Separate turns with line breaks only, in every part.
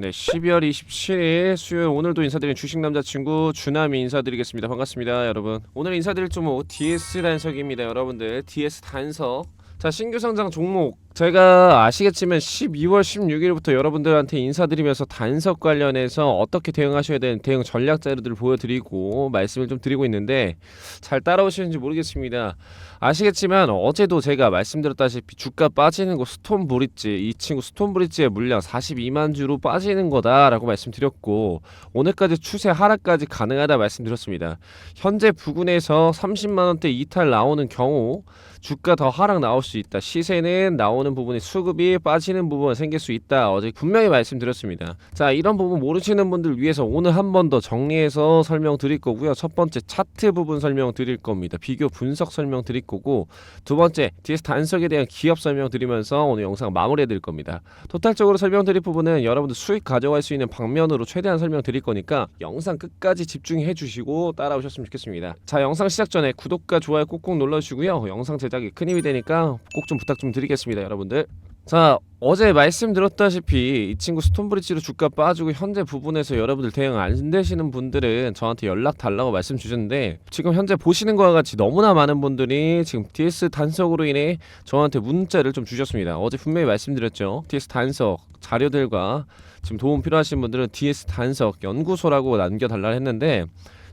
네, 12월 27일 수요일 오늘도 인사드린 주식 남자친구 주남이 인사드리겠습니다. 반갑습니다, 여러분. 오늘 인사드릴 종목 DS 단석입니다, 여러분들. DS 단석. 자, 신규 상장 종목 제가 아시겠지만 12월 16일부터 여러분들한테 인사드리면서 단석 관련해서 어떻게 대응하셔야 되는 대응 전략 자료들을 보여드리고 말씀을 좀 드리고 있는데 잘 따라오시는지 모르겠습니다. 아시겠지만 어제도 제가 말씀드렸다시피 주가 빠지는 거 스톤 브릿지 이 친구 스톤 브릿지의 물량 42만 주로 빠지는 거다라고 말씀드렸고 오늘까지 추세 하락까지 가능하다 말씀드렸습니다. 현재 부근에서 30만 원대 이탈 나오는 경우 주가 더 하락 나올 수 있다. 시세는 나오는 부분이 수급이 빠지는 부분 생길 수 있다. 어제 분명히 말씀드렸습니다. 자, 이런 부분 모르시는 분들 위해서 오늘 한 번 더 정리해서 설명드릴 거고요. 첫 번째 차트 부분 설명드릴 겁니다. 비교 분석 설명드릴 거고 두 번째 DS 단석에 대한 기업 설명드리면서 오늘 영상 마무리해 드릴 겁니다. 토탈적으로 설명드릴 부분은 여러분들 수익 가져갈 수 있는 방면으로 최대한 설명드릴 거니까 영상 끝까지 집중해 주시고 따라오셨으면 좋겠습니다. 자, 영상 시작 전에 구독과 좋아요 꾹꾹 눌러 주시고요. 영상 제작에 큰 힘이 되니까 꼭 좀 부탁 좀 드리겠습니다, 여러분 들. 자 어제 말씀드렸다시피 이 친구 스톤브리지로 주가 빠지고 현재 부분에서 여러분들 대응 안 되시는 분들은 저한테 연락 달라고 말씀 주셨는데 지금 현재 보시는 것과 같이 너무나 많은 분들이 지금 DS 단석으로 인해 저한테 문자를 좀 주셨습니다 어제 분명히 말씀드렸죠 DS 단석 자료들과 지금 도움 필요하신 분들은 DS 단석 연구소라고 남겨달라 했는데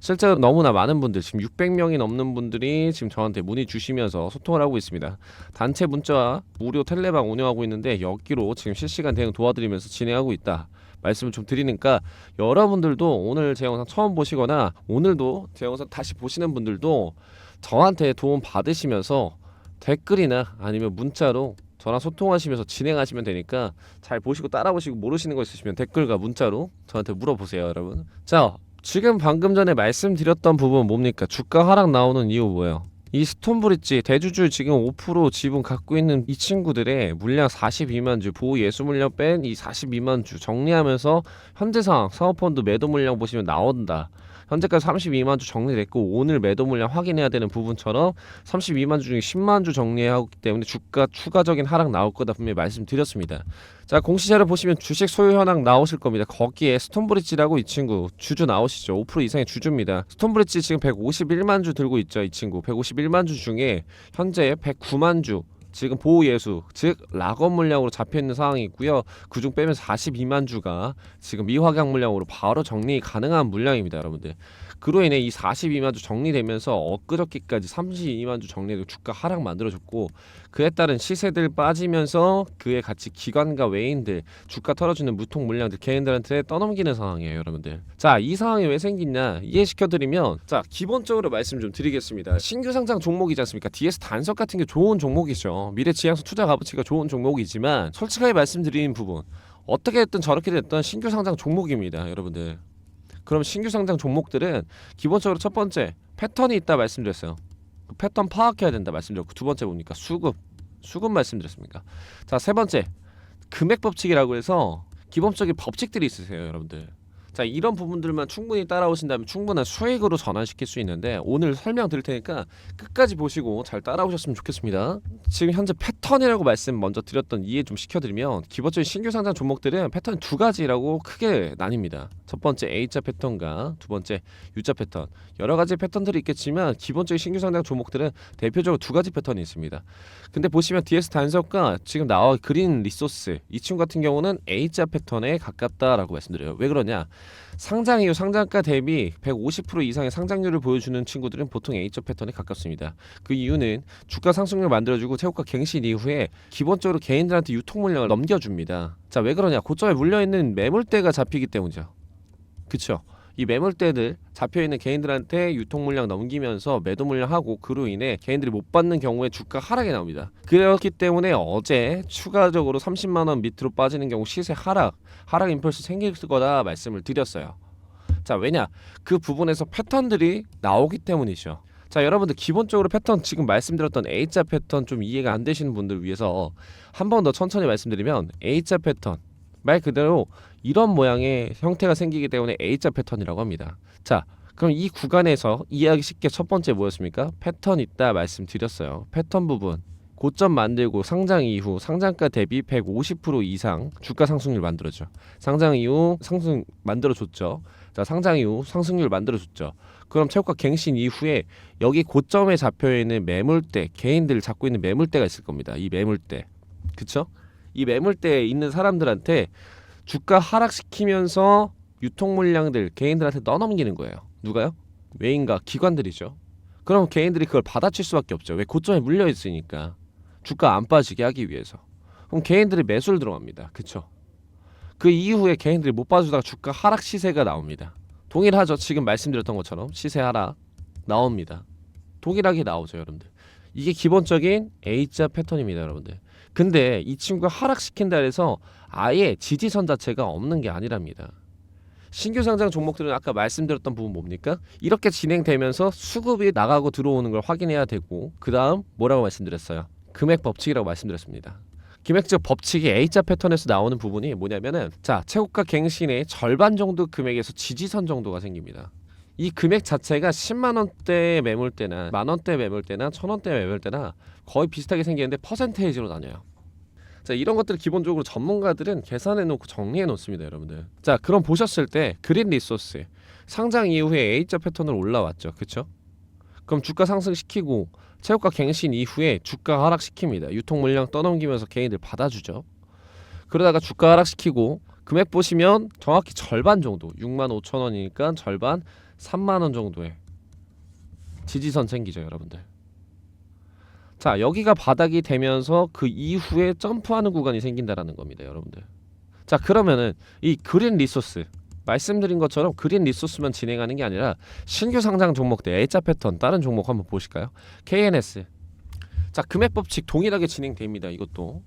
실제로 너무나 많은 분들 지금 600명이 넘는 분들이 지금 저한테 문의 주시면서 소통을 하고 있습니다. 단체 문자와 무료 텔레방 운영하고 있는데 여기로 지금 실시간 대응 도와드리면서 진행하고 있다. 말씀을 좀 드리니까 여러분들도 오늘 제 영상 처음 보시거나 오늘도 제 영상 다시 보시는 분들도 저한테 도움 받으시면서 댓글이나 아니면 문자로 저랑 소통하시면서 진행하시면 되니까 잘 보시고 따라보시고 모르시는 거 있으시면 댓글과 문자로 저한테 물어보세요, 여러분. 자, 지금 방금 전에 말씀드렸던 부분 뭡니까? 주가 하락 나오는 이유 뭐예요? 이 스톤브릿지 대주주 지금 5% 지분 갖고 있는 이 친구들의 물량 42만 주 보호 예수 물량 뺀 이 42만 주 정리하면서 현재 상황 사모펀드 매도 물량 보시면 나온다. 현재까지 32만 주 정리됐고 오늘 매도 물량 확인해야 되는 부분처럼 32만 주 중에 10만 주 정리하기 때문에 주가 추가적인 하락 나올 거다 분명히 말씀드렸습니다. 자 공시자료 보시면 주식 소유 현황 나오실 겁니다. 거기에 스톤브릿지라고 이 친구 주주 나오시죠. 5% 이상의 주주입니다. 스톤브릿지 지금 151만 주 들고 있죠. 이 친구 151만 주 중에 현재 109만 주 지금 보호 예수 즉 락업 물량으로 잡혀 있는 상황이 있고요. 그중 빼면 42만 주가 지금 미확약 물량으로 바로 정리 가능한 물량입니다, 여러분들. 그로 인해 이 42만 주 정리되면서 엊그저께까지 32만 주 정리되고 주가 하락 만들어졌고 그에 따른 시세들 빠지면서 그에 같이 기관과 외인들 주가 털어주는 무통 물량들 개인들한테 떠넘기는 상황이에요, 여러분들. 자, 이 상황이 왜 생기냐 이해시켜드리면 자 기본적으로 말씀 좀 드리겠습니다. 신규 상장 종목이지 않습니까? DS 단석 같은 게 좋은 종목이죠. 미래 지향성 투자 값어치가 좋은 종목이지만 솔직하게 말씀드리는 부분 어떻게 됐든 저렇게 됐든 신규 상장 종목입니다, 여러분들. 그럼 신규 상장 종목들은 기본적으로 첫 번째 패턴이 있다 말씀드렸어요. 그 패턴 파악해야 된다 말씀드렸고 두 번째 뭡니까 수급 수급 말씀드렸습니까? 자 세 번째 금액 법칙이라고 해서 기본적인 법칙들이 있으세요, 여러분들. 자 이런 부분들만 충분히 따라오신다면 충분한 수익으로 전환시킬 수 있는데 오늘 설명드릴 테니까 끝까지 보시고 잘 따라오셨으면 좋겠습니다. 지금 현재 패턴이라고 말씀 먼저 드렸던 이해 좀 시켜드리면 기본적인 신규 상장 종목들은 패턴 두 가지라고 크게 나뉩니다. 첫 번째 A자 패턴과 두 번째 U자 패턴 여러 가지 패턴들이 있겠지만 기본적인 신규 상장 종목들은 대표적으로 두 가지 패턴이 있습니다. 근데 보시면 DS 단석과 지금 나와 그린 리소스 이 친구 같은 경우는 A자 패턴에 가깝다라고 말씀드려요. 왜 그러냐? 상장 이후 상장가 대비 150% 이상의 상장률을 보여주는 친구들은 보통 A자 패턴에 가깝습니다. 그 이유는 주가 상승률 만들어주고 최고가 갱신 이후에 기본적으로 개인들한테 유통 물량을 넘겨줍니다. 자 왜 그러냐? 고점에 물려 있는 매물대가 잡히기 때문이죠. 그쵸? 이 매물대들 잡혀 있는 개인들한테 유통 물량 넘기면서 매도 물량하고 그로 인해 개인들이 못 받는 경우에 주가 하락이 나옵니다. 그렇기 때문에 어제 추가적으로 30만 원 밑으로 빠지는 경우 시세 하락, 하락 임펄스 생길 거다 말씀을 드렸어요. 자 왜냐? 그 부분에서 패턴들이 나오기 때문이죠. 자 여러분들 기본적으로 패턴 지금 말씀드렸던 A자 패턴 좀 이해가 안 되시는 분들 위해서 한 번 더 천천히 말씀드리면 A자 패턴 말 그대로 이런 모양의 형태가 생기기 때문에 A자 패턴이라고 합니다. 자, 그럼 이 구간에서 이해하기 쉽게 첫 번째 뭐였습니까? 패턴 있다 말씀드렸어요. 패턴 부분 고점 만들고 상장 이후 상장가 대비 150% 이상 주가 상승률 만들어줘. 상장 이후 상승 만들어줬죠. 자 상장 이후 상승률 만들어줬죠. 그럼 최고가 갱신 이후에 여기 고점에 잡혀 있는 매물대 개인들 잡고 있는 매물대가 있을 겁니다. 이 매물대, 그쵸? 이 매물대에 있는 사람들한테 주가 하락시키면서 유통 물량들 개인들한테 넣어넘기는 거예요. 누가요? 외인과 기관들이죠. 그럼 개인들이 그걸 받아칠 수밖에 없죠. 왜 고점에 물려 있으니까 주가 안 빠지게 하기 위해서. 그럼 개인들이 매수를 들어갑니다. 그쵸? 그 이후에 개인들이 못 봐주다가 주가 하락 시세가 나옵니다. 동일하죠. 지금 말씀드렸던 것처럼 시세 하락 나옵니다. 동일하게 나오죠, 여러분들. 이게 기본적인 A자 패턴입니다, 여러분들. 근데 이 친구가 하락시킨다 해서 아예 지지선 자체가 없는 게 아니랍니다. 신규 상장 종목들은 아까 말씀드렸던 부분 뭡니까? 이렇게 진행되면서 수급이 나가고 들어오는 걸 확인해야 되고 그 다음 뭐라고 말씀드렸어요? 금액 법칙이라고 말씀드렸습니다. 금액적 법칙이 A자 패턴에서 나오는 부분이 뭐냐면은 자 최고가 갱신의 절반 정도 금액에서 지지선 정도가 생깁니다. 이 금액 자체가 10만 원대 매물대나 만 원대 매물대나 천 원대 매물대나 거의 비슷하게 생기는데 퍼센테이지로 나뉘어요. 자 이런 것들 기본적으로 전문가들은 계산해 놓고 정리해 놓습니다, 여러분들. 자 그럼 보셨을 때 그린 리소스 상장 이후에 A자 패턴으로 올라왔죠, 그렇죠? 그럼 주가 상승시키고 최고가 갱신 이후에 주가 하락시킵니다. 유통 물량 떠넘기면서 개인들 받아주죠. 그러다가 주가 하락시키고 금액 보시면 정확히 절반 정도 6만 5천 원이니까 절반 3만 원 정도의 지지선 생기죠, 여러분들. 자, 여기가 바닥이 되면서 그 이후에 점프하는 구간이 생긴다라는 겁니다, 여러분들. 자, 그러면은 이 그린 리소스 말씀드린 것처럼 그린 리소스만 진행하는 게 아니라 신규 상장 종목들 A자 패턴 다른 종목 한번 보실까요? KNS. 자, 금액 법칙 동일하게 진행됩니다. 이것도.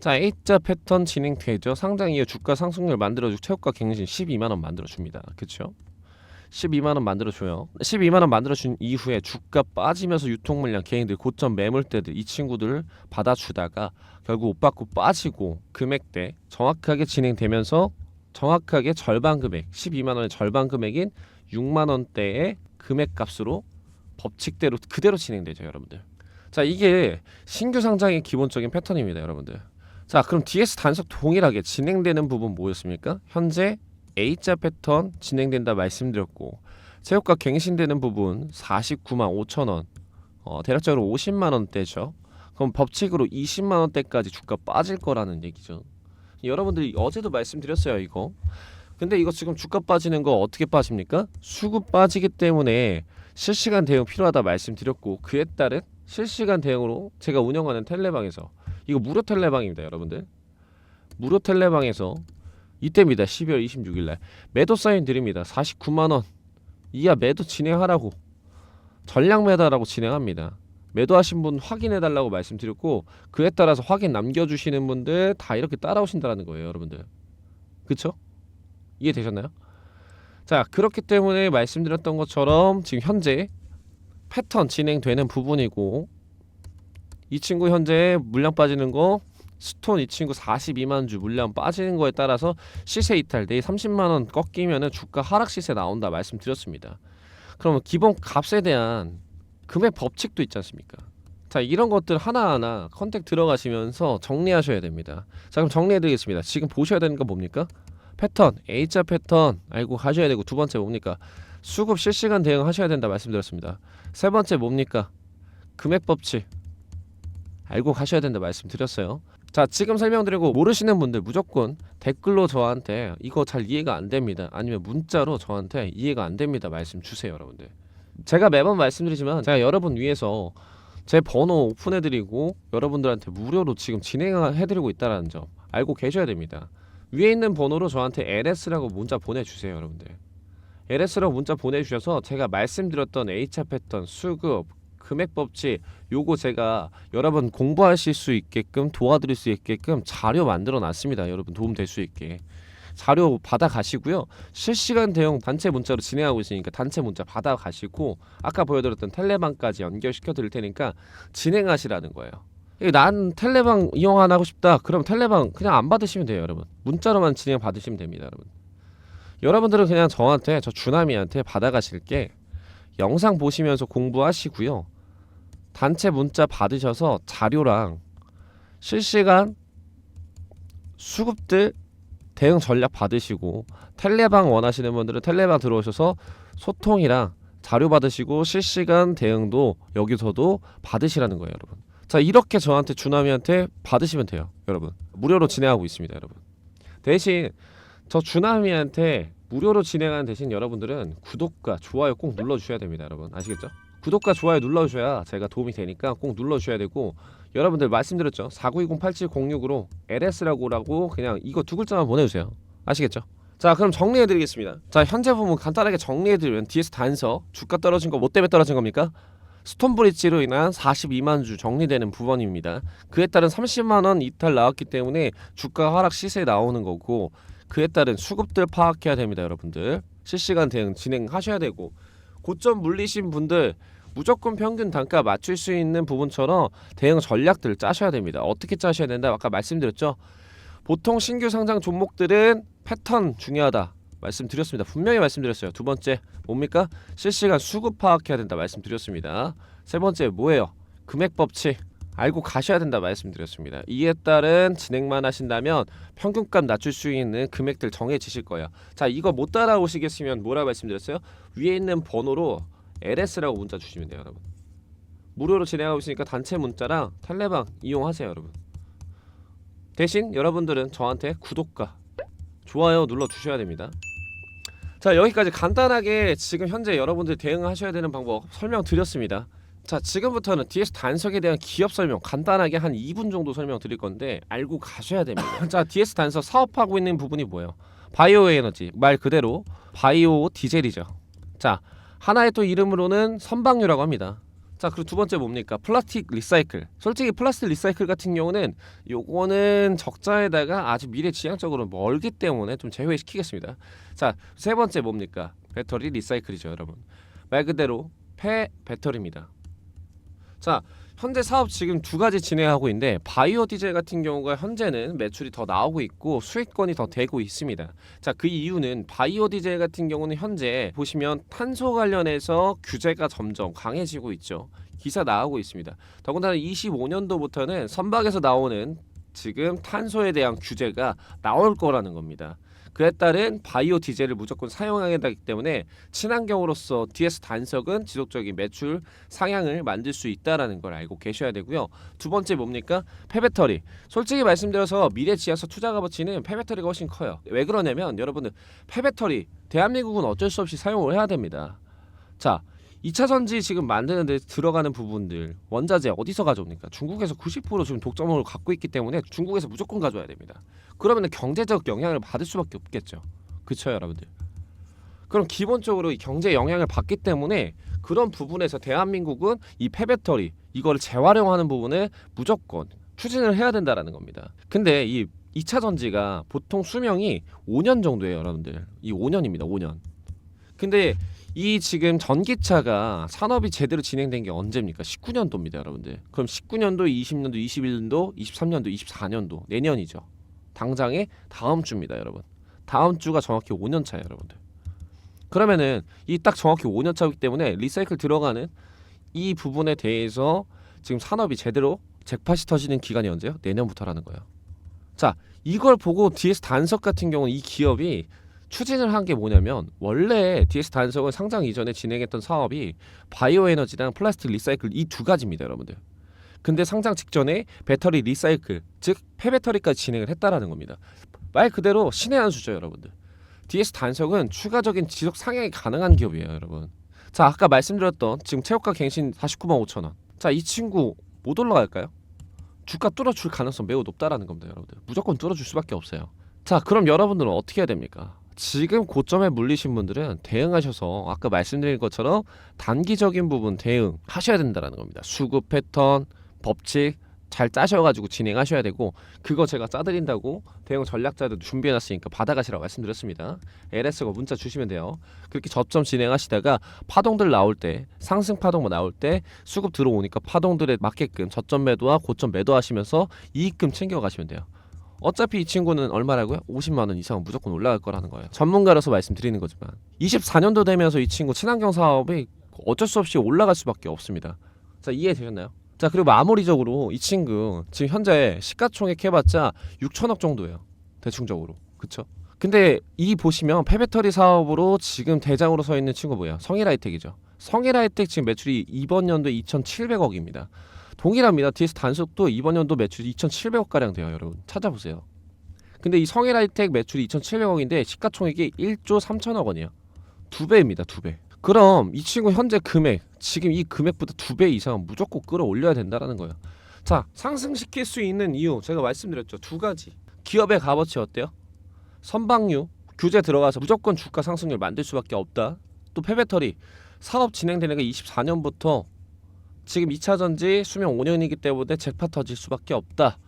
자, A자 패턴 진행되죠. 상장 이후 주가 상승률 만들어주고 최고가 갱신 12만 원 만들어 줍니다. 그렇죠? 12만 원 만들어 줘요. 12만 원 만들어 준 이후에 주가 빠지면서 유통 물량 개인들 고점 매물대들 이 친구들을 받아 주다가 결국 못 받고 빠지고 금액대 정확하게 진행되면서 정확하게 절반 금액 12만 원의 절반 금액인 6만 원대의 금액 값으로 법칙대로 그대로 진행되죠, 여러분들. 자, 이게 신규 상장의 기본적인 패턴입니다, 여러분들. 자, 그럼 DS 단속 동일하게 진행되는 부분 뭐였습니까? 현재 A자 패턴 진행된다 말씀드렸고 최고가 갱신되는 부분 49만 5천 원 어, 대략적으로 50만 원대죠. 그럼 법칙으로 20만 원대까지 주가 빠질 거라는 얘기죠. 여러분들이 어제도 말씀드렸어요 이거. 근데 이거 지금 주가 빠지는 거 어떻게 빠집니까? 수급 빠지기 때문에 실시간 대응 필요하다 말씀드렸고 그에 따른 실시간 대응으로 제가 운영하는 텔레방에서 이거 무료 텔레방입니다 여러분들 무료 텔레방에서 이때입니다. 12월 26일 날. 매도 사인 드립니다. 49만 원. 이하 매도 진행하라고. 전량 매도라고 진행합니다. 매도하신 분 확인해 달라고 말씀드렸고 그에 따라서 확인 남겨 주시는 분들 다 이렇게 따라오신다라는 거예요 여러분들. 그쵸? 이해되셨나요? 자 그렇기 때문에 말씀드렸던 것처럼 지금 현재 패턴 진행되는 부분이고 이 친구 현재 물량 빠지는 거 스톤 이 친구 42만 주 물량 빠지는 거에 따라서 시세 이탈 내일 30만 원 꺾이면은 주가 하락 시세 나온다 말씀드렸습니다. 그러면 기본 값에 대한 금액 법칙도 있지 않습니까? 자 이런 것들 하나하나 컨택 들어가시면서 정리하셔야 됩니다. 자 그럼 정리해드리겠습니다. 지금 보셔야 되는 건 뭡니까? 패턴 A자 패턴 알고 가셔야 되고 두 번째 뭡니까? 수급 실시간 대응하셔야 된다 말씀드렸습니다. 세 번째 뭡니까? 금액 법칙 알고 가셔야 된다 말씀드렸어요. 자 지금 설명드리고 모르시는 분들 무조건 댓글로 저한테 이거 잘 이해가 안 됩니다. 아니면 문자로 저한테 이해가 안 됩니다. 말씀 주세요, 여러분들. 제가 매번 말씀드리지만 제가 여러분 위해서 제 번호 오픈해드리고 여러분들한테 무료로 지금 진행해드리고 있다는 점 알고 계셔야 됩니다. 위에 있는 번호로 저한테 LS라고 문자 보내주세요, 여러분들. LS라고 문자 보내주셔서 제가 말씀드렸던 H차 패턴, 수급, 금액 법칙 요거 제가 여러분 공부하실 수 있게끔 도와드릴 수 있게끔 자료 만들어 놨습니다. 여러분 도움 될 수 있게. 자료 받아 가시고요. 실시간 대응 단체 문자로 진행하고 있으니까 단체 문자 받아 가시고 아까 보여드렸던 텔레방까지 연결시켜 드릴 테니까 진행하시라는 거예요. 난 텔레방 이용 안 하고 싶다. 그럼 텔레방 그냥 안 받으시면 돼요, 여러분. 문자로만 진행 받으시면 됩니다, 여러분. 여러분들은 그냥 저한테 저 주나미한테 받아 가실 게 영상 보시면서 공부하시고요. 단체 문자 받으셔서 자료랑 실시간 수급들 대응 전략 받으시고 텔레방 원하시는 분들은 텔레방 들어오셔서 소통이랑 자료 받으시고 실시간 대응도 여기서도 받으시라는 거예요, 여러분. 자, 이렇게 저한테 주나미한테 받으시면 돼요, 여러분. 무료로 진행하고 있습니다, 여러분. 대신 저 주나미한테 무료로 진행하는 대신 여러분들은 구독과 좋아요 꼭 눌러 주셔야 됩니다, 여러분. 아시겠죠? 구독과 좋아요 눌러주셔야 제가 도움이 되니까 꼭 눌러주셔야 되고 여러분들 말씀드렸죠? 4920-8706으로 LS라고라고 그냥 이거 두 글자만 보내주세요. 아시겠죠? 자 그럼 정리해드리겠습니다. 자 현재 부분 간단하게 정리해드리면 DS 단서 주가 떨어진 거 뭐 때문에 떨어진 겁니까? 스톤 브릿지로 인한 42만 주 정리되는 부분입니다. 그에 따른 30만 원 이탈 나왔기 때문에 주가 하락 시세에 나오는 거고 그에 따른 수급들 파악해야 됩니다, 여러분들. 실시간 대응 진행하셔야 되고 고점 물리신 분들 무조건 평균 단가 맞출 수 있는 부분처럼 대응 전략들을 짜셔야 됩니다. 어떻게 짜셔야 된다? 아까 말씀드렸죠. 보통 신규 상장 종목들은 패턴 중요하다. 말씀드렸습니다. 분명히 말씀드렸어요. 두 번째 뭡니까? 실시간 수급 파악해야 된다 말씀드렸습니다. 세 번째 뭐예요? 금액 법칙 알고 가셔야 된다 말씀드렸습니다. 이에 따른 진행만 하신다면 평균값 낮출 수 있는 금액들 정해지실 거예요. 자 이거 못 따라오시겠으면 뭐라 말씀드렸어요? 위에 있는 번호로 LS라고 문자 주시면 돼요, 여러분. 무료로 진행하고 있으니까 단체 문자랑 텔레방 이용하세요, 여러분. 대신 여러분들은 저한테 구독과 좋아요 눌러 주셔야 됩니다. 자 여기까지 간단하게 지금 현재 여러분들 대응하셔야 되는 방법 설명드렸습니다. 자 지금부터는 DS 단석에 대한 기업 설명 간단하게 한 2분 정도 설명 드릴 건데 알고 가셔야 됩니다. 자 DS 단석 사업하고 있는 부분이 뭐예요? 바이오 에너지 말 그대로 바이오 디젤이죠. 자 하나의 또 이름으로는 선박류라고 합니다. 자 그리고 두 번째 뭡니까? 플라스틱 리사이클. 솔직히 플라스틱 리사이클 같은 경우는 요거는 적자에다가 아주 미래 지향적으로 멀기 때문에 좀 제외시키겠습니다. 자 세 번째 뭡니까? 배터리 리사이클이죠, 여러분. 말 그대로 폐 배터리입니다. 자 현재 사업 지금 두 가지 진행하고 있는데 바이오 디젤 같은 경우가 현재는 매출이 더 나오고 있고 수익권이 더 되고 있습니다. 자 그 이유는 바이오 디젤 같은 경우는 현재 보시면 탄소 관련해서 규제가 점점 강해지고 있죠. 기사 나오고 있습니다. 더군다나 25년도부터는 선박에서 나오는 지금 탄소에 대한 규제가 나올 거라는 겁니다. 그에 따른 바이오 디젤을 무조건 사용하게 되기 때문에 친환경으로서 DS 단석은 지속적인 매출 상향을 만들 수 있다라는 걸 알고 계셔야 되고요. 두 번째 뭡니까? 폐배터리. 솔직히 말씀드려서 미래 지하서 투자 값어치는 폐배터리가 훨씬 커요. 왜 그러냐면 여러분들 폐배터리 대한민국은 어쩔 수 없이 사용을 해야 됩니다. 자, 2차 전지 지금 만드는데 들어가는 부분들 원자재 어디서 가져옵니까? 중국에서 90% 지금 독점을 갖고 있기 때문에 중국에서 무조건 가져와야 됩니다. 그러면 경제적 영향을 받을 수밖에 없겠죠. 그렇죠, 여러분들. 그럼 기본적으로 이 경제 영향을 받기 때문에 그런 부분에서 대한민국은 이 폐배터리 이거를 재활용하는 부분을 무조건 추진을 해야 된다라는 겁니다. 근데 이 2차 전지가 보통 수명이 5년 정도예요, 여러분들. 이 5년입니다, 5년. 근데 이 지금 전기차가 산업이 제대로 진행된 게 언제입니까? 19년도입니다, 여러분들. 그럼 19년도, 20년도, 21년도, 23년도, 24년도 내년이죠. 당장에 다음 주입니다, 여러분. 다음 주가 정확히 5년 차예요, 여러분들. 그러면은 이 딱 정확히 5년 차이기 때문에 리사이클 들어가는 이 부분에 대해서 지금 산업이 제대로 잭팟이 터지는 기간이 언제요? 내년부터라는 거예요. 자, 이걸 보고 DS 단석 같은 경우는 이 기업이 추진을 한 게 뭐냐면 원래 DS 단석은 상장 이전에 진행했던 사업이 바이오 에너지랑 플라스틱 리사이클 이 두 가지입니다, 여러분들. 근데 상장 직전에 배터리 리사이클, 즉 폐배터리까지 진행을 했다라는 겁니다. 말 그대로 신의 한 수죠, 여러분들. DS 단석은 추가적인 지속 상향이 가능한 기업이에요, 여러분. 자, 아까 말씀드렸던 지금 최고가 갱신 49만 5천 원. 자, 이 친구 못 올라갈까요? 주가 뚫어줄 가능성 매우 높다라는 겁니다, 여러분들. 무조건 뚫어줄 수밖에 없어요. 자, 그럼 여러분들은 어떻게 해야 됩니까? 지금 고점에 물리신 분들은 대응하셔서 아까 말씀드린 것처럼 단기적인 부분 대응 하셔야 된다라는 겁니다. 수급 패턴, 법칙 잘 짜셔가지고 진행하셔야 되고 그거 제가 짜드린다고 대응 전략자도 준비해놨으니까 받아가시라고 말씀드렸습니다. LS가 문자 주시면 돼요. 그렇게 저점 진행하시다가 파동들 나올 때 상승 파동 뭐 나올 때 수급 들어오니까 파동들에 맞게끔 저점 매도와 고점 매도하시면서 이익금 챙겨가시면 돼요. 어차피 이 친구는 얼마라고요? 50만 원 이상은 무조건 올라갈 거라는 거예요. 전문가로서 말씀드리는 거지만 24년도 되면서 이 친구 친환경 사업이 어쩔 수 없이 올라갈 수밖에 없습니다. 자 이해되셨나요? 자 그리고 마무리적으로 이 친구 지금 현재 시가총액 해봤자 6천억 정도예요 대충적으로 그쵸? 근데 이 보시면 폐배터리 사업으로 지금 대장으로 서 있는 친구 뭐예요? 성일하이텍이죠 성일하이텍 지금 매출이 이번 연도에 2,700억입니다 동일합니다 DS 단속도 이번 연도 매출이 2,700억 가량 돼요 여러분 찾아보세요 근데 이 성일 하이텍 매출이 2,700억인데 시가총액이 1조 3천억 원이에요 두 배입니다 두 배. 그럼 이 친구 현재 금액 지금 이 금액보다 두 배 이상 무조건 끌어올려야 된다라는 거예요. 자 상승시킬 수 있는 이유 제가 말씀드렸죠 두 가지. 기업의 값어치 어때요? 선박류 규제 들어가서 무조건 주가 상승률 만들 수밖에 없다. 또 폐배터리 사업 진행되는 게 24년부터 지금 2차 전지 수명 5년이기 때문에 잭팟 터질 수밖에 없다.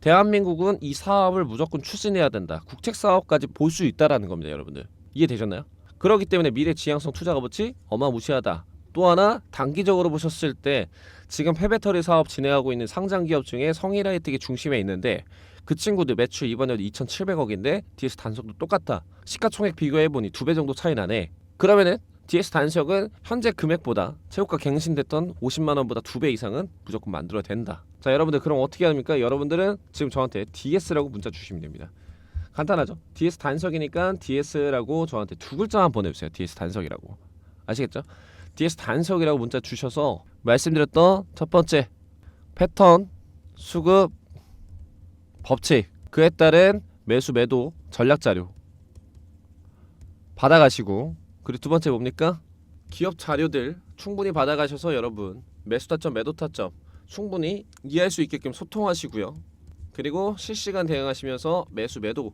대한민국은 이 사업을 무조건 추진해야 된다. 국책 사업까지 볼 수 있다라는 겁니다, 여러분들. 이해되셨나요? 그렇기 때문에 미래 지향성 투자 값어치 어마무시하다. 또 하나 단기적으로 보셨을 때 지금 폐배터리 사업 진행하고 있는 상장 기업 중에 성일하이텍이 중심에 있는데 그 친구들 매출 이번 연도 2,700억인데 DS 단속도 똑같다. 시가총액 비교해 보니 두 배 정도 차이 나네. 그러면은 DS 단속은 현재 금액보다 최고가 갱신됐던 50만 원보다 두 배 이상은 무조건 만들어야 된다. 자 여러분들 그럼 어떻게 합니까? 여러분들은 지금 저한테 DS라고 문자 주시면 됩니다. 간단하죠? DS 단석이니까 DS라고 저한테 두 글자만 보내주세요. DS 단석이라고 아시겠죠? DS 단석이라고 문자 주셔서 말씀드렸던 첫 번째 패턴, 수급, 법칙 그에 따른 매수 매도 전략 자료 받아가시고 그리고 두 번째 뭡니까? 기업 자료들 충분히 받아가셔서 여러분 매수 타점, 매도 타점 충분히 이해할 수 있게끔 소통하시고요. 그리고 실시간 대응하시면서 매수 매도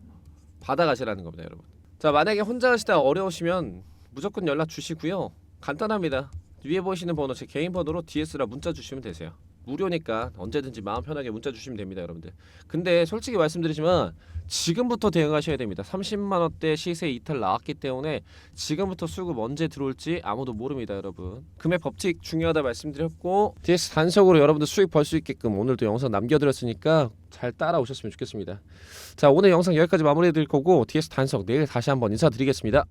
받아가시라는 겁니다, 여러분. 자, 만약에 혼자 하시다 어려우시면 무조건 연락 주시고요. 간단합니다. 위에 보이시는 번호 제 개인 번호로 DS라 문자 주시면 되세요. 무료니까 언제든지 마음 편하게 문자 주시면 됩니다, 여러분들. 근데 솔직히 말씀드리지만 지금부터 대응하셔야 됩니다. 30만 원대 시세 이탈 나왔기 때문에 지금부터 수급 언제 들어올지 아무도 모릅니다, 여러분. 금액 법칙 중요하다 말씀드렸고 DS 단속으로 여러분들 수익 벌 수 있게끔 오늘도 영상 남겨드렸으니까 잘 따라오셨으면 좋겠습니다. 자, 오늘 영상 여기까지 마무리해 드릴 거고 DS 단속 내일 다시 한번 인사드리겠습니다.